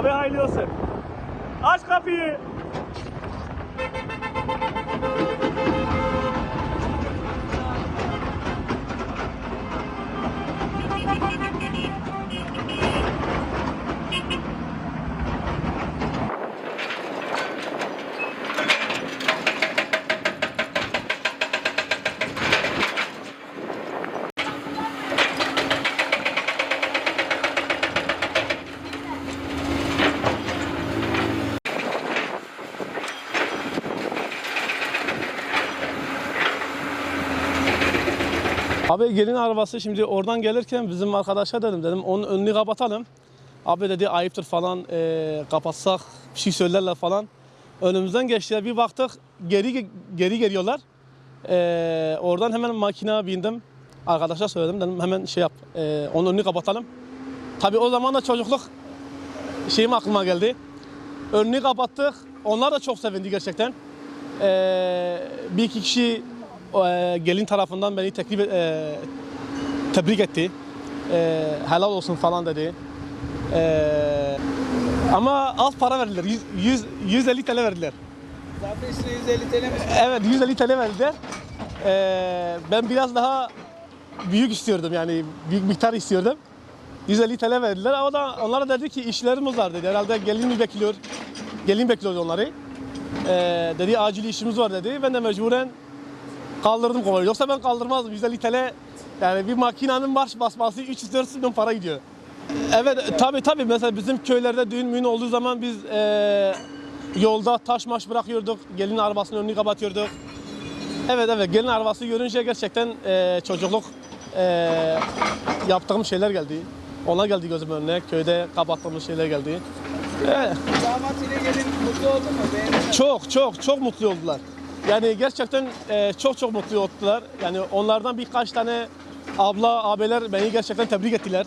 Abi hayırlı olsun. Aç kapıyı. Abi gelin arabası şimdi oradan gelirken bizim arkadaşa dedim dedim onun önünü kapatalım. Abi dedi ayıptır falan eee, kapatsak bir şey söylerler falan. Önümüzden geçtiler bir baktık geri geri geliyorlar. Eee, oradan hemen makine bindim. Arkadaşa söyledim dedim hemen şey yap eee, onun önünü kapatalım. Tabii o zaman da çocukluk şeyim aklıma geldi. Önünü kapattık. Onlar da çok sevindi gerçekten. Eee, bir iki kişi eee, gelin tarafından beni teklif eee, tebrik etti. Eee, helal olsun falan dedi. Eee, ama az para verdiler. 100, 100, 150 TL verdiler. Zaten işte 150 TL mi? Evet 150 TL verdiler. Eee, ben biraz daha büyük istiyordum yani büyük miktar istiyordum. 150 TL verdiler ama da onlara dedi ki işlerimiz var dedi. Herhalde gelin mi bekliyor? Gelin bekliyoruz onları. Eee, dedi acil işimiz var dedi. Ben de mecburen kaldırdım kovayı. Yoksa ben kaldırmazdım. 150 TL yani bir makinenin marş basması 300-400 milyon para gidiyor. Evet tabi tabi mesela bizim köylerde düğün müğün olduğu zaman biz eee, yolda taş maş bırakıyorduk. Gelin arabasının önünü kapatıyorduk. Evet evet gelin arabası görünce gerçekten eee, çocukluk eee, yaptığım şeyler geldi. Ona geldi gözümün önüne. Köyde kapattığımız şeyler geldi. Evet. Damat ile gelin mutlu oldu mu? Beğendin mi? Çok çok çok mutlu oldular. Yani gerçekten e, çok çok mutlu oldular. Yani onlardan birkaç tane abla, abiler beni gerçekten tebrik ettiler.